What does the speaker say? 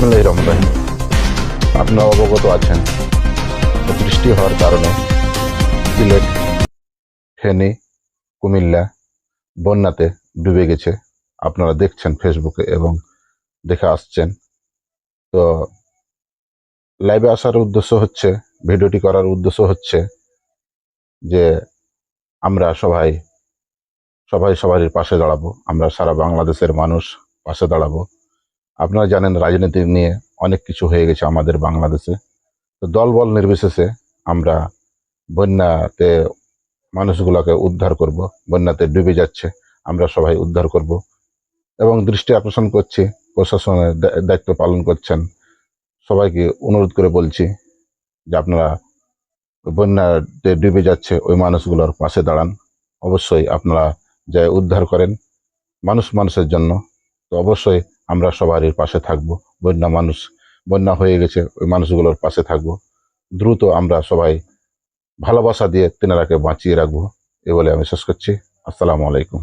বিসমুল্লাহ রহমান আপনারা অবগত আছেন। বৃষ্টি হওয়ার কারণে সিলেট, ফেনী, কুমিল্লা বন্যাতে ডুবে গেছে। আপনারা দেখছেন ফেসবুকে এবং দেখে আসছেন। তো লাইভে আসার উদ্দেশ্য হচ্ছে, ভিডিওটি করার উদ্দেশ্য হচ্ছে যে আমরা সবাই সবাই সবারই পাশে দাঁড়াবো। আমরা সারা বাংলাদেশের মানুষ পাশে দাঁড়াবো। আপনারা জানেন রাজনীতি নিয়ে অনেক কিছু হয়ে গেছে আমাদের বাংলাদেশে। তো দলবল নির্বিশেষে আমরা বন্যাতে মানুষগুলোকে উদ্ধার করব, বন্যাতে ডুবে যাচ্ছে, আমরা সবাই উদ্ধার করব। এবং দৃষ্টি আকর্ষণ করছি, প্রশাসনের দায়িত্ব পালন করছেন। সবাইকে অনুরোধ করে বলছি যে আপনারা বন্যাতে ডুবে যাচ্ছে ওই মানুষগুলোর পাশে দাঁড়ান। অবশ্যই আপনারা যে উদ্ধার করেন মানুষ মানুষের জন্য, তো অবশ্যই আমরা সবারই পাশে থাকব। বন্যা মানুষ, বন্যা হয়ে গেছে, ওই মানুষগুলোর পাশে থাকব। দ্রুত আমরা সবাই ভালোবাসা দিয়ে তেনারাকে বাঁচিয়ে রাখব, এ বলে আমি শেষ করছি। আসসালামু আলাইকুম।